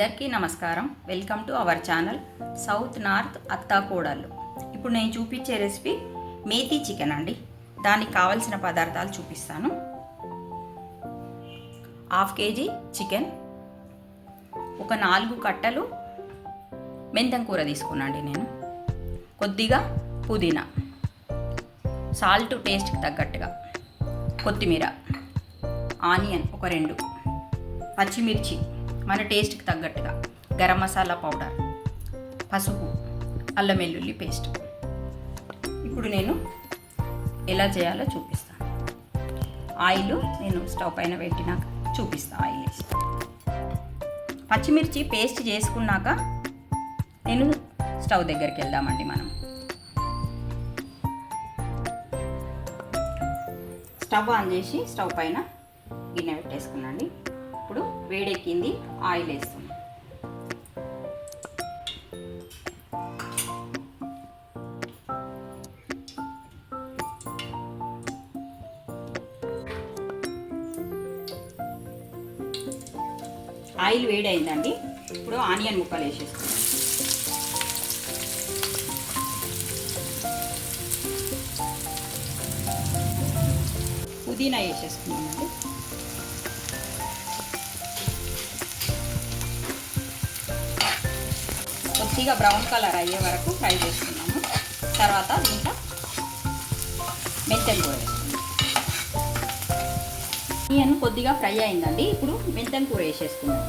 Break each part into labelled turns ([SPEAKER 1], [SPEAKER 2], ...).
[SPEAKER 1] అందరికీ నమస్కారం. Welcome to our channel south north అత్తా కోడళ్ళు. ఇప్పుడు నేను చూపించే రెసిపీ మేతి చికెన్ అండి. దానికి కావలసిన పదార్థాలు చూపిస్తాను. హాఫ్ కేజీ చికెన్ ఒక నాలుగు కట్టలు మెంతం కూర తీసుకున్నాండి నేను. కొద్దిగా పుదీనా సాల్ట్ టేస్ట్కి తగ్గట్టుగా కొత్తిమీర ఆనియన్ ఒక రెండు పచ్చిమిర్చి మన టేస్ట్కి తగ్గట్టుగా. గరం మసాలా పౌడర్ పసుపు అల్లం వెల్లుల్లి పేస్ట్. ఇప్పుడు నేను ఎలా చేయాలో చూపిస్తాను. ఆయిల్ నేను స్టవ్ పైన పెట్టినాక చూపిస్తాను ఆయిల్ వేసి. పచ్చిమిర్చి పేస్ట్ చేసుకున్నాక నేను స్టవ్ దగ్గరికి వెళ్దామండి మనం. స్టవ్ ఆన్ చేసి స్టవ్ పైన గిన్నె పెట్టేసుకున్నాండి. వేడెక్కింది ఆయిల్ వేస్తాం. ఆయిల్ వేడైందండి. ఇప్పుడు ఆనియన్ ముక్కలు వేసేస్తాం పుదీనా వేసేసుకున్నామండి కొద్దిగా బ్రౌన్ కలర్ అయ్యే వరకు ఫ్రై చేసుకున్నాము. తర్వాత దీంట్లో మెంతం కూర ఇయన్ కొద్దిగా ఫ్రై అయిందండి. ఇప్పుడు మెంతం కూర వేసేసుకున్నాం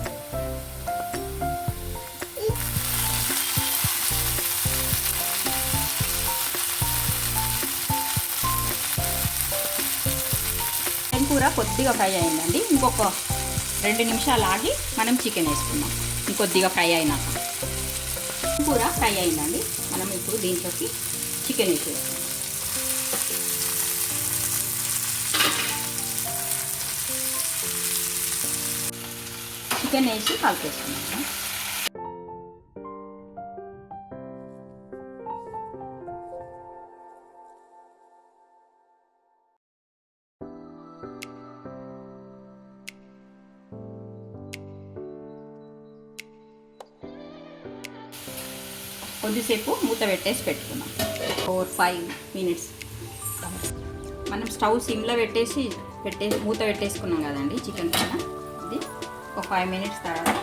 [SPEAKER 1] కూర కొద్దిగా ఫ్రై అయిందండి. ఇంకొక రెండు నిమిషాలు ఆగి మనం చికెన్ వేసుకున్నాం ఇంకొద్దిగా ఫ్రై అయినాక. కూర ఫ్రై అయిందండి. మనం ఇప్పుడు దీంట్లోకి చికెన్ వేసేస్తాం చికెన్ వేసి కలిపేసుకున్నాం కొద్దిసేపు మూత పెట్టేసి పెట్టుకున్నాం ఫోర్ ఫైవ్ మినిట్స్. మనం స్టవ్ సిమ్లో పెట్టేసి పెట్టే మూత పెట్టేసుకున్నాం కదండి చికెన్ పైన. ఇది ఒక ఫైవ్ మినిట్స్ తర్వాత.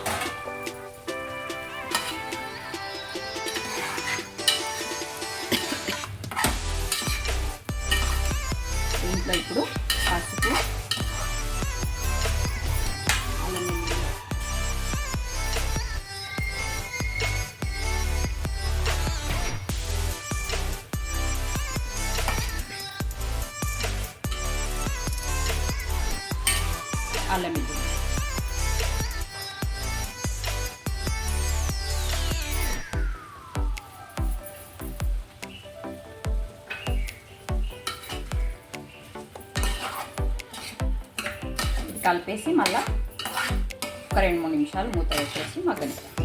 [SPEAKER 1] దీంట్లో ఇప్పుడు పసుపు అల్లం వెల్లుల్లి ఇది కలిపేసి మళ్ళా ఒక రెండు మూడు నిమిషాలు మూత వేసేసి మగ్గనిస్తాం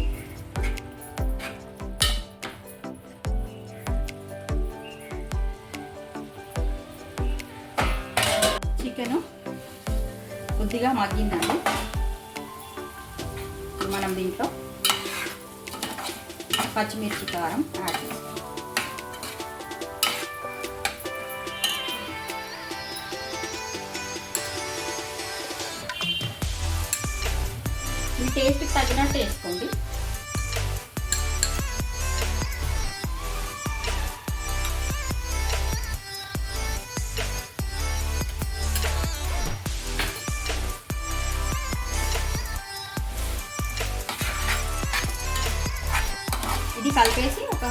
[SPEAKER 1] చికెను పూర్తిగా మగ్గిందండి. ఇప్పుడు మనం దీంట్లో పచ్చిమిర్చి కారం యాడ్ చేస్తాం. మీ టేస్ట్కి తగినట్టు వేసుకోండి. కలిపేసి ఒక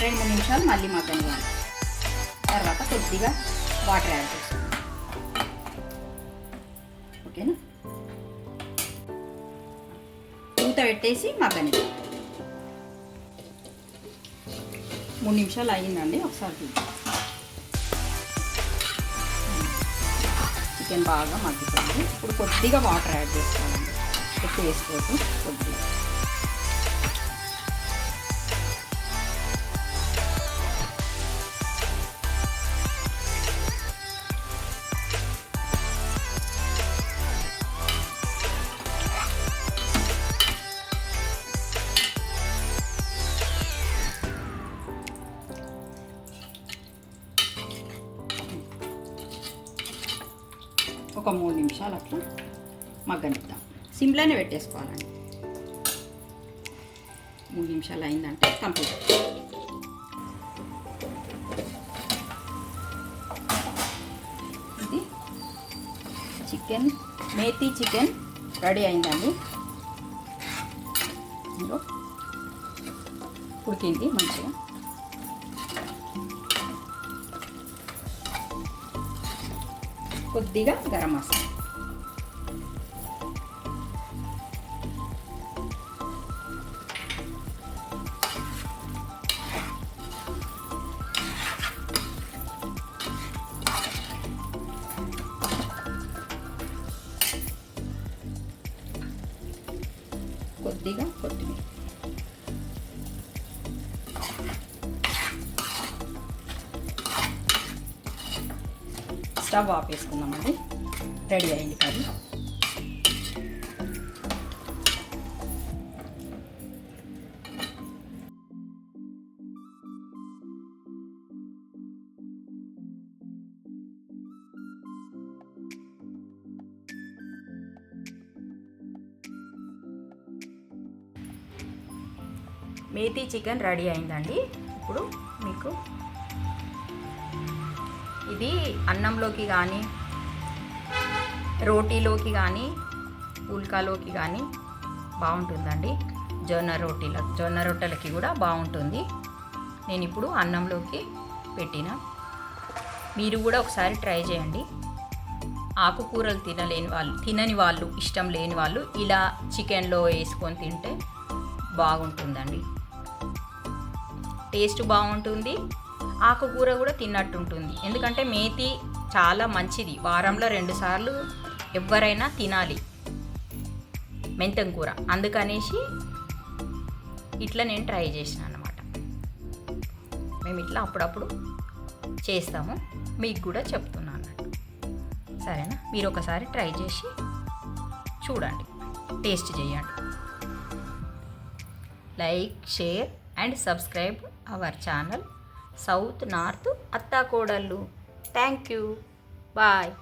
[SPEAKER 1] రెండు మూడు నిమిషాలు మళ్ళీ మగ్గనివ్వాలి తర్వాత కొద్దిగా వాటర్ యాడ్ చేస్తాం ఓకేనా? మూత పెట్టేసి మటన్ మూడు నిమిషాలు అయ్యిందండి ఒకసారి చూద్దాం. చికెన్ బాగా మగ్గిపోయింది. ఇప్పుడు కొద్దిగా వాటర్ యాడ్ చేసుకోవాలండి ఎక్కువ వేసుకోవద్దు కొద్దిగా. ఒక మూడు నిమిషాలు అట్లా మగ్గనిద్దాం. సిమ్లోనే పెట్టేసుకోవాలండి. మూడు నిమిషాలు అయిందంటే కంప్లీట్. ఇది చికెన్ మేతి చికెన్ రెడీ అయిందండి. ఇంకో ఉడికింది మంచిగా. కొద్దిగా గరం మసాలా కొద్దిగా కొత్తిమీర స్టవ్ ఆపేసుకుందామండి రెడీ అయింది కర్రీ. మేతి చికెన్ రెడీ అయిందండి. ఇప్పుడు మీకు ఇది అన్నంలోకి కానీ రోటీలోకి కానీ పుల్కాలోకి కానీ బాగుంటుందండి. జొన్న రోటీల జొన్న రొట్టెలకి కూడా బాగుంటుంది. నేను ఇప్పుడు అన్నంలోకి పెట్టిన. మీరు కూడా ఒకసారి ట్రై చేయండి. ఆకుకూరలు తినలేని వాళ్ళు తినని వాళ్ళు ఇష్టం లేని వాళ్ళు ఇలా చికెన్లో వేసుకొని తింటే బాగుంటుందండి. టేస్ట్ బాగుంటుంది. ఆకుకూర కూడా తిన్నట్టు ఉంటుంది ఎందుకంటే మేతి చాలా మంచిది. వారంలో రెండుసార్లు ఎవరైనా తినాలి మెంతం కూర. అందుకనేసి ఇట్లా నేను ట్రై చేసిన అనమాట మేము ఇట్లా అప్పుడప్పుడు చేస్తాము. మీకు కూడా చెప్తున్నాను అన్నట్టు. సరేనా? మీరు ఒకసారి ట్రై చేసి చూడండి. టేస్ట్ చేయండి. Like share and subscribe our channel. South north అత్తాకోడళ్ళు. Thank you. Bye.